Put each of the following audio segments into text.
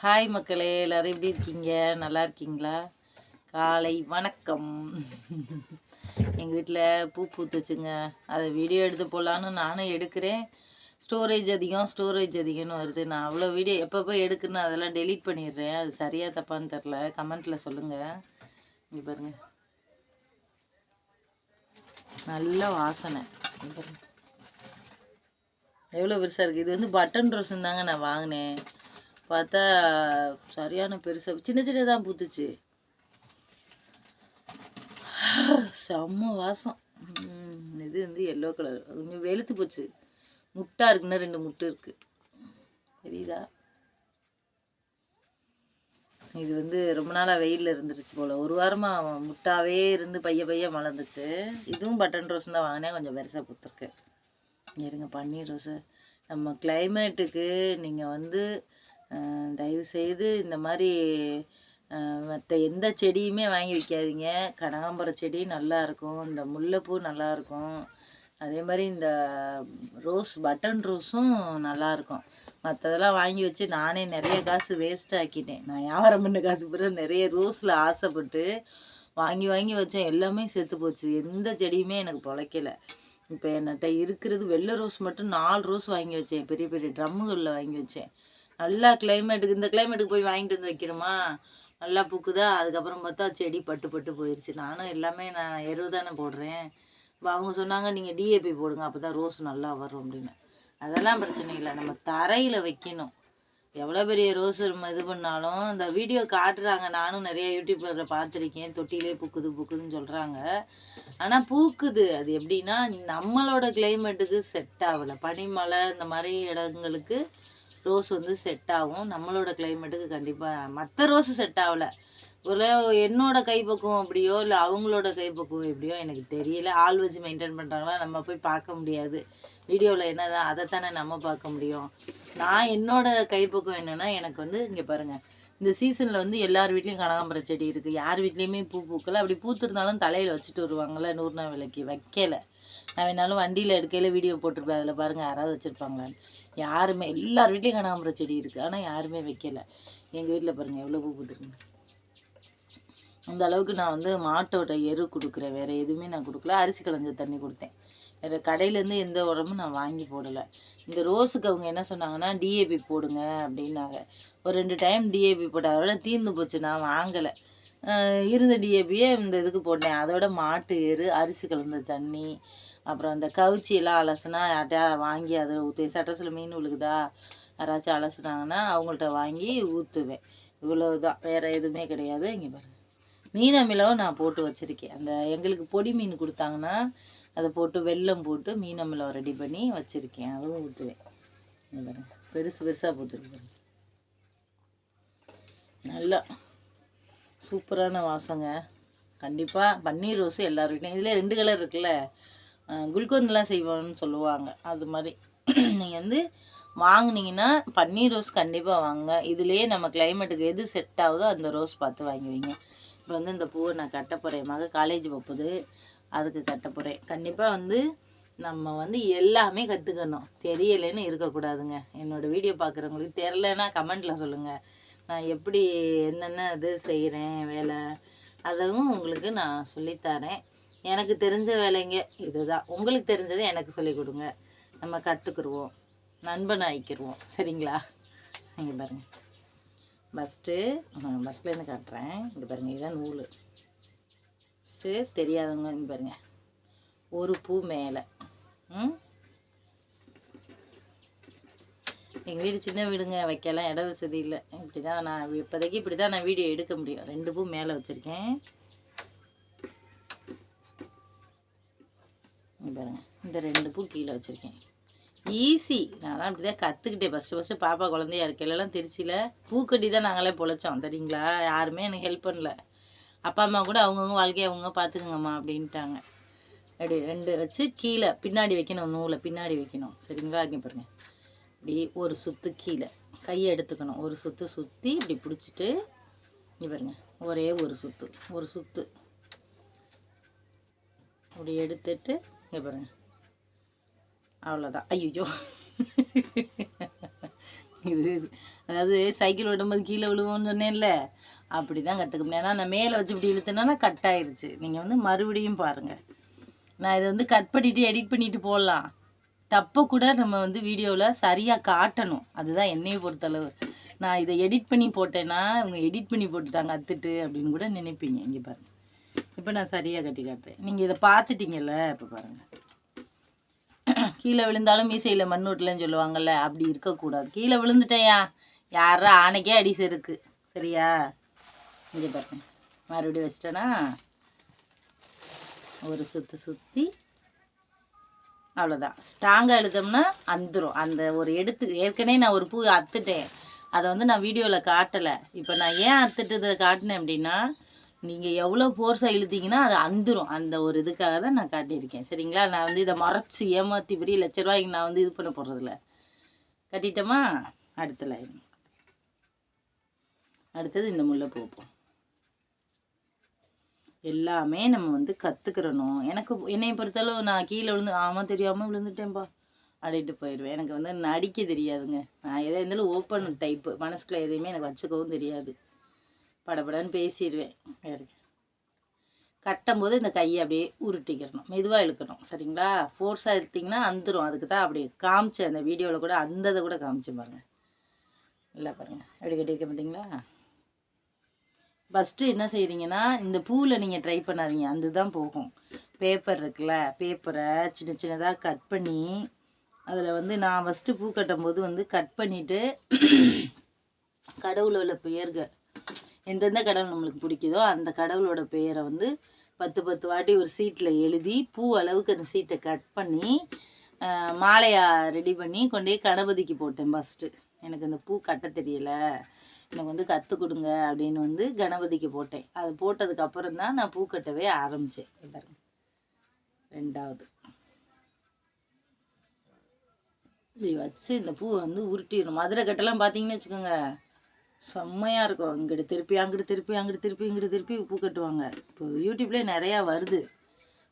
Hi மக்களே எல்லாரும் எப்படி இருக்கீங்க? நல்லா இருக்கீங்களா? காலை வணக்கம். எங்கள் வீட்டில் பூ பூத்துச்சுங்க. அதை வீடியோ எடுத்து போகலான்னு நானும் எடுக்கிறேன். ஸ்டோரேஜ் அதிகம் ஸ்டோரேஜ் அதிகம்னு வருது. நான் அவ்வளோ வீடியோ எப்பப்போ எடுக்குன்னு அதெல்லாம் டெலீட் பண்ணிடுறேன். அது சரியாக தப்பான்னு தெரில கமெண்ட்டில் சொல்லுங்கள் இங்கே பாருங்கள் நல்ல வாசனை. எவ்வளோ பெருசாக இருக்குது இது வந்து பட்டன் ரோஸும் தாங்க நான் வாங்கினேன். பார்த்தா சரியான பெருசாக சின்ன சின்னதாக பூத்துச்சு. செம்ம வாசம். இது வந்து எல்லோ கலர் அது வெளுத்து போச்சு. முட்டா இருக்குன்னா ரெண்டு முட்டை இருக்குது தெரியுதா? இது வந்து ரொம்ப நாளாக வெயிலில் இருந்துருச்சு போல். ஒரு வாரமாக முட்டாவே இருந்து பைய பைய மலர்ந்துச்சு. இதுவும் பட்டன் ரோஸ் தான் வாங்கினேன். கொஞ்சம் பெருசாக பூத்துருக்கு. இருங்க பன்னீர் ரோஸு நம்ம கிளைமேட்டுக்கு நீங்கள் வந்து தயவுசெய்து இந்த மாதிரி மற்ற எந்த செடியுமே வாங்கி வைக்காதீங்க. கனகாம்பரம் செடி நல்லா இருக்கும் இந்த முல்லைப்பூ நல்லாயிருக்கும் அதே மாதிரி இந்த ரோஸ் பட்டன் ரோஸும் நல்லாயிருக்கும் மற்றதெல்லாம் வாங்கி வச்சு நானே நிறைய காசு வேஸ்ட் ஆக்கிட்டேன். நான் வியாபாரம் பண்ண காசு பிறகு நிறைய ரோஸில் ஆசைப்பட்டு வாங்கி வாங்கி வச்சேன். எல்லாமே செத்து போச்சு. எந்த செடியுமே எனக்கு பிழைக்கலை. இப்போ என்கிட்ட இருக்கிறது வெள்ளை ரோஸ் மட்டும் நாலு ரோஸ் வாங்கி வச்சேன் பெரிய பெரிய ட்ரம்முகளில் வாங்கி வச்சேன். நல்லா கிளைமேட்டுக்கு இந்த கிளைமேட்டுக்கு போய் வாங்கிட்டு வந்து வைக்கிறோமா நல்லா பூக்குதா? அதுக்கப்புறம் பார்த்தா செடி பட்டு பட்டு போயிடுச்சு நானும் எல்லாமே நான் எருவு தானே போடுறேன். இப்போ அவங்க சொன்னாங்க நீங்கள் டிஏபி போடுங்க அப்போ தான் ரோஸ் நல்லா வரும் அப்படின்னு. அதெல்லாம் பிரச்சனை இல்லை. நம்ம தரையில் வைக்கணும். எவ்வளோ பெரிய ரோஸ் இது பண்ணாலும் இந்த வீடியோ காட்டுறாங்க. நானும் நிறைய யூடியூப்பில் பார்த்துருக்கேன். தொட்டிலே பூக்குது பூக்குதுன்னு சொல்கிறாங்க ஆனால் பூக்குது. அது எப்படின்னா நம்மளோட கிளைமேட்டுக்கு செட் ஆகலை. பனிமலை இந்த மாதிரி இடங்களுக்கு ரோஸ் வந்து செட் ஆகும். நம்மளோட கிளைமேட்டுக்கு கண்டிப்பாக மற்ற ரோஸ் செட் ஆகலை. ஒரு என்னோட கைப்பக்குவம் அப்படியோ இல்லை அவங்களோட கைப்பக்குவம் எப்படியோ எனக்கு தெரியல. ஆள் வச்சு மெயின்டைன் பண்ணுறாங்களா நம்ம போய் பார்க்க முடியாது. வீடியோவில் என்னதான் அதை தானே நம்ம பார்க்க முடியும். நான் என்னோட கைப்பக்குவம் என்னென்னா எனக்கு வந்து இங்கே பாருங்கள் இந்த சீசனில் வந்து எல்லார் வீட்லேயும் கனகாம்பர செடி இருக்குது யார் வீட்லேயுமே பூ பூக்கல. அப்படி பூத்திருந்தாலும் தலையில் வச்சுட்டு வருவாங்கள்ல நூறுனா விலைக்கு. வைக்கலை. நான் வேணாலும் வண்டியில் எடுக்கையில் வீடியோ போட்டிருப்பேன். அதில் பாருங்கள் யாராவது வச்சுருப்பாங்களான்னு. யாருமே எல்லார் வீட்லேயும் கனகாம்பர செடி இருக்குது ஆனால் யாருமே வைக்கலை. எங்கள் வீட்டில் பாருங்கள் எவ்வளோ பூ பூத்துருக்குங்க அந்த அளவுக்கு நான் வந்து மாட்டோட எரு கொடுக்குறேன். வேறு எதுவுமே நான் கொடுக்கல. அரிசி களைஞ்ச தண்ணி கொடுத்தேன். வேறு கடையிலேருந்து எந்த உரமும் நான் வாங்கி போடலை. இந்த ரோஸுக்கு அவங்க என்ன சொன்னாங்கன்னா டிஏபி போடுங்க அப்படின்னாங்க. ஒரு ரெண்டு டைம் டிஏபி போட்டேன் அதோட தீர்ந்து போச்சு. நான் வாங்கலை. இருந்த டிஏபியே இந்த இதுக்கு போட்டேன். அதோட மாட்டு எரு அரிசி கலந்த தண்ணி அப்புறம் அந்த கவுச்சியெல்லாம் அலசுனா யார்ட்டையா வாங்கி அதை ஊற்றுவேன் சட்டத்தில் மீன் விழுகுதா? யாராச்சும் அலசுனாங்கன்னா அவங்கள்ட்ட வாங்கி ஊற்றுவேன் இவ்வளோ தான் வேறு எதுவுமே கிடையாது. இங்கே பாருங்கள் மீன் அமிலம் நான் போட்டு வச்சுருக்கேன். அந்த எங்களுக்கு பொடி மீன் கொடுத்தாங்கன்னா அதை போட்டு வெல்லம் போட்டு மீன் அமிலம் ரெடி பண்ணி வச்சுருக்கேன். அதுவும் ஊற்றுவேன் பெருசு பெருசாக போட்டுருக்கேன் நல்லா சூப்பரான வாசங்க. கண்டிப்பாக பன்னீர் ரோஸு எல்லார் வீட்லையும் இதில் ரெண்டு கலர் இருக்குல்ல. குல்கோந்தெலாம் செய்வாங்கன்னு சொல்லுவாங்க. அது மாதிரி. நீங்கள் வந்து வாங்கினீங்கன்னா பன்னீர் ரோஸ் கண்டிப்பாக வாங்க இதுலேயே நம்ம கிளைமேட்டுக்கு எது செட் ஆகுதோ அந்த ரோஸ் பார்த்து வாங்கி வைங்க இப்போ வந்து இந்த பூவை நான் கட்ட போகிறேன் மக காலேஜ் போகுது அதுக்கு கட்ட போகிறேன் கண்டிப்பாக வந்து நம்ம வந்து எல்லாமே கற்றுக்கணும் தெரியலைன்னு இருக்கக்கூடாதுங்க. என்னோடய வீடியோ பார்க்குறவங்களுக்கு தெரிலன்னா கமெண்ட்டில் சொல்லுங்கள் நான் எப்படி என்னென்ன இது செய்கிறேன் வேலை அதுவும் உங்களுக்கு நான் சொல்லித்தரேன். எனக்கு தெரிஞ்ச வேலைங்க இதுதான். உங்களுக்கு தெரிஞ்சதை எனக்கு சொல்லிக் கொடுங்க. நம்ம கற்றுக்குருவோம் நண்பன் ஆயிக்கிருவோம் சரிங்களா? இங்கே பாருங்கள் ஃபஸ்ட்டு நான் ஃபஸ்ட்லேருந்து காட்டுறேன். இங்கே பாருங்கள் இதுதான் நூல். ஃபஸ்ட்டு தெரியாதவங்க இங்கே பாருங்கள் ஒரு பூ மேலே. ம்? எங்கள் வீடு சின்ன வீடுங்க வைக்கலாம் இட வசதி இல்லை. இப்படி தான் நான் இப்போதைக்கு இப்படி தான் நான் வீடியோ எடுக்க முடியும். ரெண்டு பூ மேலே வச்சுருக்கேன். பாருங்கள் இந்த ரெண்டு பூ கீழே வச்சுருக்கேன். ஈஸி நான்லாம் இப்படி தான் கற்றுக்கிட்டேன் ஃபஸ்ட்டு ஃபஸ்ட்டு பாப்பா குழந்தையா இருக்கையிலலாம் திருச்சியில் பூக்கட்டி தான் நாங்களே பொழைச்சோம் தெரியுங்களா? யாருமே எனக்கு ஹெல்ப் பண்ணல. அப்பா அம்மா கூட அவங்கவுங்க வாழ்க்கையை அவங்க பார்த்துக்குங்கம்மா அப்படின்ட்டாங்க. அப்படி ரெண்டு வச்சு கீழே பின்னாடி வைக்கணும் நூலை பின்னாடி வைக்கணும். சரிங்களா? இங்கே பாருங்கள் இப்படி ஒரு சுற்று கீழே. கையை எடுத்துக்கணும். ஒரு சுற்று சுற்றி இப்படி பிடிச்சிட்டு இங்கே பாருங்க. ஒரே ஒரு சுற்று ஒரு சுற்று அப்படி எடுத்துட்டு இங்கே பாருங்க. அவ்வளோதான் ஐயோ இது அதாவது சைக்கிள் விடும்போது கீழே விழுவோம்னு சொன்னேன்ல அப்படி தான் கற்றுக்க முடியும் ஏன்னா நான் மேலே வச்சு இப்படி இழுத்தேன்னா கட் ஆயிருச்சு. நீங்கள் வந்து மறுபடியும் பாருங்கள் நான் இதை வந்து கட் பண்ணிவிட்டு எடிட் பண்ணிவிட்டு போடலாம். தப்பை கூட நம்ம வந்து வீடியோவில் சரியாக காட்டணும். அதுதான் என்னையை பொறுத்தளவு. நான் இதை எடிட் பண்ணி போட்டேன்னா அவங்க எடிட் பண்ணி போட்டுட்டாங்க அத்துட்டு அப்படின்னு கூட நினைப்பீங்க. இங்கே பாருங்கள் இப்போ நான் சரியாக கட்டி காட்டுறேன். நீங்கள் இதை பார்த்துட்டீங்கல்ல இப்போ பாருங்கள் கீழே விழுந்தாலும் மீசையில் மண் ஓட்டலன்னு சொல்லுவாங்கல்ல அப்படி இருக்கக்கூடாது. கீழே விழுந்துட்டேயா யாரா ஆனைக்கே அடி செருக்கு சரியா? இங்கே பாருங்க. மறுபடியும் வச்சிட்டேன்னா ஒரு சுற்று சுற்றி அவ்வளோதான் ஸ்ட்ராங்காக எழுதோம்னா அந்துரும் அந்த ஒரு எடுத்து ஏற்கனவே நான் ஒரு பூ அத்துட்டேன். அதை வந்து நான் வீடியோவில் காட்டலை. இப்போ நான் ஏன் அத்துட்டதை காட்டினேன் அப்படின்னா நீங்கள் எவ்வளோ ஃபோர்ஸாக இழுத்தீங்கன்னா அது அந்துரும். அந்த ஒரு இதுக்காக தான் நான் காட்டியிருக்கேன். சரிங்களா? நான் வந்து இதை மறைச்சி ஏமாற்றி பெரிய லட்ச ரூபாய்க்கு நான் வந்து இது பண்ண போடுறதில்ல கட்டிட்டோமா? அடுத்த லைன் அடுத்தது இந்த முல்லை போப்போம் எல்லாமே நம்ம வந்து கற்றுக்கிறணும் எனக்கு என்னை பொறுத்தளவு நான் கீழே விழுந்து ஆமாம் தெரியாமல் விழுந்துட்டேன்ப்பா அப்படின்ட்டு போயிடுவேன் எனக்கு வந்து நடிக்க தெரியாதுங்க. நான் எதாக இருந்தாலும் ஓப்பன் டைப்பு மனசுக்குள்ளே எதையுமே எனக்கு வச்சுக்கவும் தெரியாது. படபடன்னு பேசிடுவேன். வேறு கட்டும்போது இந்த கையை அப்படியே உருட்டிக்கிறணும் மெதுவாக இழுக்கணும். சரிங்களா? ஃபோர்ஸாக இழுத்திங்கன்னா அந்துடும் அதுக்கு தான் அப்படி காமிச்சேன். அந்த வீடியோவில் கூட அந்த இதை கூட காமிச்சு பாருங்கள் இல்லை பாருங்கள் எப்படி கட்டியிருக்க பார்த்தீங்களா? ஃபஸ்ட்டு என்ன செய்கிறீங்கன்னா இந்த பூவில் நீங்கள் ட்ரை பண்ணாதீங்க. அந்த தான் போகும். பேப்பர் இருக்குல்ல பேப்பரை சின்ன சின்னதாக கட் பண்ணி அதில் வந்து நான் ஃபஸ்ட்டு பூ கட்டும்போது வந்து கட் பண்ணிவிட்டு கடவுளோட பெயர்கள் எந்தெந்த கடவுள் நம்மளுக்கு பிடிக்குதோ அந்த கடவுளோட பெயரை வந்து பத்து பத்து வாட்டி ஒரு சீட்டில் எழுதி பூ அளவுக்கு அந்த சீட்டை கட் பண்ணி மாலையாக ரெடி பண்ணி கொண்டு போய் கணபதிக்கு போட்டேன் ஃபஸ்ட்டு எனக்கு அந்த பூ கட்ட தெரியலை. எனக்கு வந்து கற்றுக் கொடுங்க அப்படின்னு வந்து கணபதிக்கு போட்டேன். அது போட்டதுக்கப்புறம் தான் நான் பூ கட்டவே ஆரம்பித்தேன் பாருங்க. ரெண்டாவது. இப்படி வச்சு இந்த பூவை வந்து உருட்டிடணும் மதுரை கட்டெல்லாம் பார்த்தீங்கன்னு வச்சுக்கோங்க. செம்மையாக இருக்கும். இங்கிட்டு திருப்பி அங்கிட்டு திருப்பி அங்கிட்டு திருப்பி இங்கிட்டு திருப்பி பூ கட்டுவாங்க. இப்போ யூடியூப்லேயே நிறையா வருது.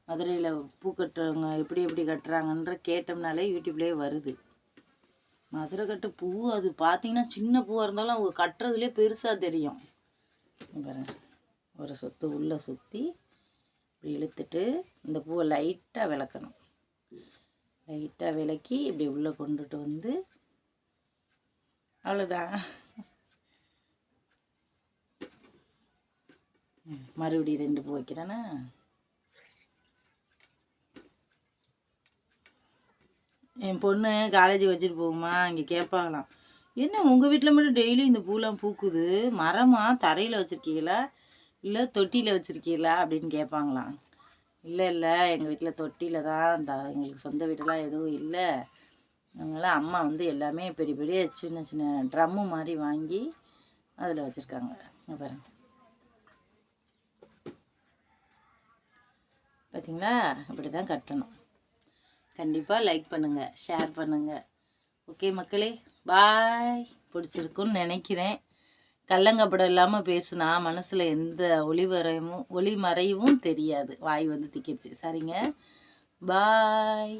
மதுரையில் பூ கட்டுறவங்க எப்படி எப்படி கட்டுறாங்கன்ற கேட்டோம்னாலே யூடியூப்லேயே வருது. மதுரை கட்டு பூ அது பார்த்தீங்கன்னா சின்ன பூவாக இருந்தாலும் அவங்க கட்டுறதுலேயே பெருசாக தெரியும். பாருங்க. ஒரு சொத்து உள்ளே சுற்றி இப்படி இழுத்துட்டு இந்த பூவை லைட்டாக விளக்கணும். லைட்டாக விளக்கி இப்படி உள்ளே கொண்டுட்டு வந்து அவ்வளோதான் மறுபடியும் ரெண்டு பூ வைக்கிறேன்னா? என் பொண்ணு காலேஜ் வச்சுட்டு போகுமா? இங்கே கேட்பாங்களாம் என்ன உங்கள் வீட்டில் மட்டும் டெய்லி இந்த பூலாம் பூக்குது? மரமா? தரையில் வச்சுருக்கீங்களா? இல்லை தொட்டியில் வச்சுருக்கீங்களா? அப்படின்னு கேட்பாங்களாம் இல்லை இல்லை. எங்கள் வீட்டில் தொட்டியில் தான் இந்த எங்களுக்கு சொந்த வீடெல்லாம் எதுவும் இல்லை. அதனால் அம்மா வந்து எல்லாமே பெரிய பெரிய சின்ன சின்ன ட்ரம்மு மாதிரி வாங்கி அதில் வச்சுருக்காங்க. பாருங்கள் பார்த்தீங்களா இப்படி தான் கட்டணும். கண்டிப்பாக லைக் பண்ணுங்கள் ஷேர் பண்ணுங்கள் ஓகே மக்களே பாய் பிடிச்சிருக்குன்னு நினைக்கிறேன். கல்லங்கப்படம் இல்லாமல் பேசுனா மனசில் எந்த ஒளிவரையும் ஒளிமறைவும் தெரியாது. வாய் வந்து திக்கிடுச்சு சரிங்க? பாய்